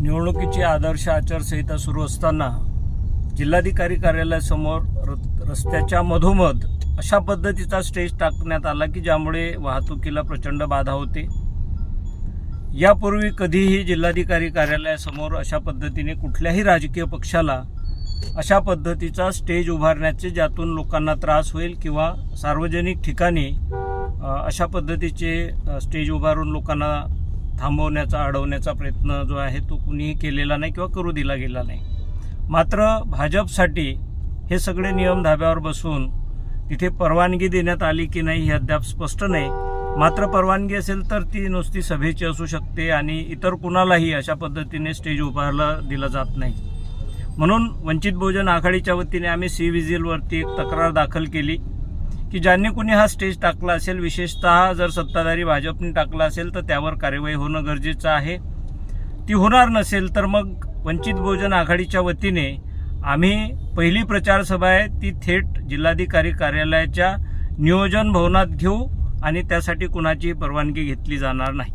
निवडणुकीची आदर्श आचारसंहिता सुरू असताना जिल्हाधिकारी कार्यालयासमोर रस्त्याच्या मधोमध अशा पद्धतीचा स्टेज टाकण्यात आला की ज्यामुळे वाहतुकीला प्रचंड बाधा होते. यापूर्वी कधीही जिल्हाधिकारी कार्यालयासमोर अशा पद्धतीने कुठल्याही राजकीय पक्षाला अशा पद्धतीचा स्टेज उभारण्याचे ज्यातून लोकांना त्रास होईल किंवा सार्वजनिक ठिकाणी अशा पद्धतीचे स्टेज उभारून लोकांना थांबवण्याचा अडवण्याचा प्रयत्न जो आहे तो कुणीही केलेला नाही किंवा करू दिला गेला नाही. मात्र भाजपसाठी हे सगळे नियम धाब्यावर बसून तिथे परवानगी देण्यात आली की नाही हे अद्याप स्पष्ट नाही. मात्र परवानगी असेल तर ती नुसती सभेची असू शकते आणि इतर कुणालाही अशा पद्धतीने स्टेज उभारला दिला जात नाही. म्हणून वंचित बहुजन आघाडीच्या वतीने आम्ही सी विजिलवरती एक तक्रार दाखल केली. की ज्यांनी कुणी हा स्टेज टाकला असेल विशेषतः जर सत्ताधारी भाजपने टाकला असेल तर त्यावर कार्यवाही होणं गरजेचं आहे. ती होणार नसेल तर मग वंचित बहुजन आघाडीच्या वतीने आम्ही पहिली प्रचार सभा आहे ती थेट जिल्हाधिकारी कार्यालयाच्या नियोजन भवनात घेऊ आणि त्यासाठी कुणाची परवानगी घेतली जाणार नाही.